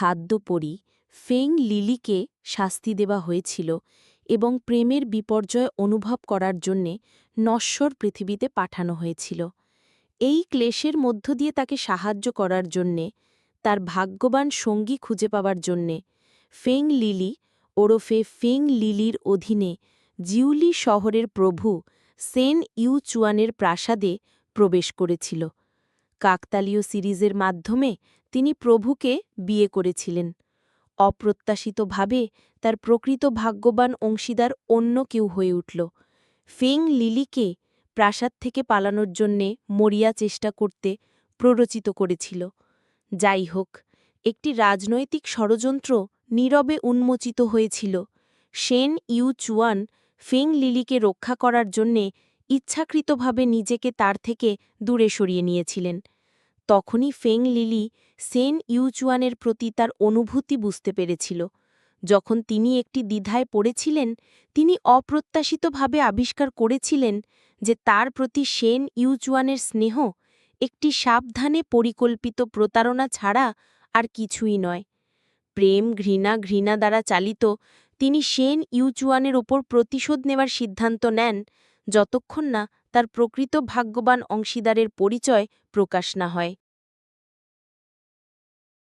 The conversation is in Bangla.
খাদ্যপরী ফেং লিলিকে শাস্তি দেওয়া হয়েছিল এবং প্রেমের বিপর্যয় অনুভব করার জন্যে নশ্বর পৃথিবীতে পাঠানো হয়েছিল। এই ক্লেশের মধ্য দিয়ে তাকে সাহায্য করার জন্যে, তার ভাগ্যবান সঙ্গী খুঁজে পাওয়ার জন্যে ফেং লিলি ওরফে ফেং লিলির অধীনে জিউলি শহরের প্রভু সেন ইউচুয়ানের প্রাসাদে প্রবেশ করেছিল। কাকতালীয় সিরিজের মাধ্যমে তিনি প্রভুকে বিয়ে করেছিলেন। অপ্রত্যাশিতভাবে তার প্রকৃত ভাগ্যবান অংশীদার অন্য কেউ হয়ে উঠল। ফেং লিলিকে প্রাসাদ থেকে পালানোর জন্যে মরিয়া চেষ্টা করতে প্ররোচিত করেছিল। যাই হোক, একটি রাজনৈতিক ষড়যন্ত্র নীরবে উন্মোচিত হয়েছিল। সেন ইউ চুয়ান ফেং লিলিকে রক্ষা করার জন্যে ইচ্ছাকৃতভাবে নিজেকে তার থেকে দূরে সরিয়ে নিয়েছিলেন। তখনই ফেং লিলি সেন ইউচুয়ানের প্রতি তার অনুভূতি বুঝতে পেরেছিল। যখন তিনি একটি দ্বিধায় পড়েছিলেন, তিনি অপ্রত্যাশিতভাবে আবিষ্কার করেছিলেন যে তার প্রতি সেন ইউচুয়ানের স্নেহ একটি সাবধানে পরিকল্পিত প্রতারণা ছাড়া আর কিছুই নয়। প্রেম ঘৃণা ঘৃণা দ্বারা চালিত তিনি সেন ইউচুয়ানের ওপর প্রতিশোধ নেওয়ার সিদ্ধান্ত নেন যতক্ষণ না তার প্রকৃত ভাগ্যবান অংশীদারের পরিচয় প্রকাশ না হয়।